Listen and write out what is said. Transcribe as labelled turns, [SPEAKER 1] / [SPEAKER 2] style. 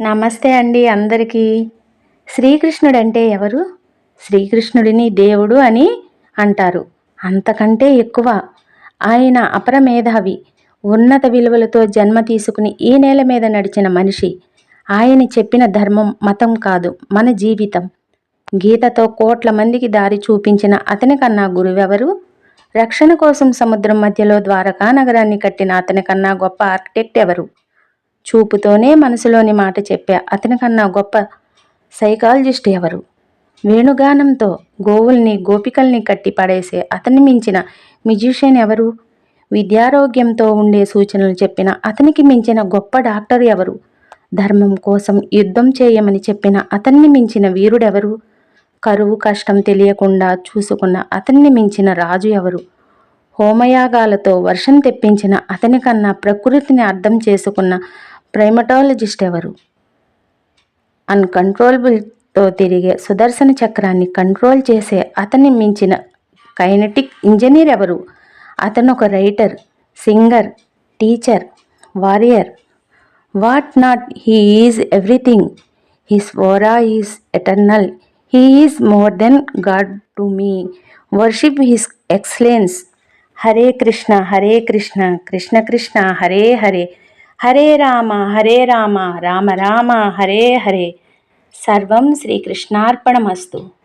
[SPEAKER 1] నమస్తే అండి అందరికీ. శ్రీకృష్ణుడంటే ఎవరు? శ్రీకృష్ణుడిని దేవుడు అని అంటారు. అంతకంటే ఎక్కువ ఆయన అపరమేధావి ఉన్నత విలువలతో జన్మ తీసుకుని ఈ నేల మీద నడిచిన మనిషి. ఆయన చెప్పిన ధర్మం మతం కాదు మన జీవితం. గీతతో కోట్ల మందికి దారి చూపించిన అతని కన్నా గురువెవరు? రక్షణ కోసం సముద్రం మధ్యలో ద్వారకా నగరాన్ని కట్టిన అతని కన్నా గొప్ప ఆర్కిటెక్ట్ ఎవరు? చూపుతోనే మనసులోని మాట చెప్పా అతని కన్నా గొప్ప సైకాలజిస్ట్ ఎవరు? వేణుగానంతో గోవుల్ని గోపికల్ని కట్టి పడేసే అతన్ని మించిన మ్యూజిషియన్ ఎవరు? విద్యారోగ్యంతో ఉండే సూచనలు చెప్పిన అతనికి మించిన గొప్ప డాక్టర్ ఎవరు? ధర్మం కోసం యుద్ధం చేయమని చెప్పిన అతన్ని మించిన వీరుడెవరు? కరువు కష్టం తెలియకుండా చూసుకున్న అతన్ని మించిన రాజు ఎవరు? హోమయాగాలతో వర్షం తెప్పించిన అతని కన్నా ప్రకృతిని అర్థం చేసుకున్న ప్రైమటాలజిస్ట్ ఎవరు? అన్కంట్రోలబుల్తో తిరిగే సుదర్శన చక్రాన్ని కంట్రోల్ చేసే అతన్ని మించిన కైనటిక్ ఇంజనీర్ ఎవరు? అతను ఒక writer singer teacher warrior. What not he is everything. His aura is eternal. He is more than God to me. Worship his excellence. Hare Krishna Hare Krishna Krishna Krishna Hare Hare. Hare Rama Hare Rama Rama Rama Hare Hare. సర్వం శ్రీకృష్ణార్పణమస్తు.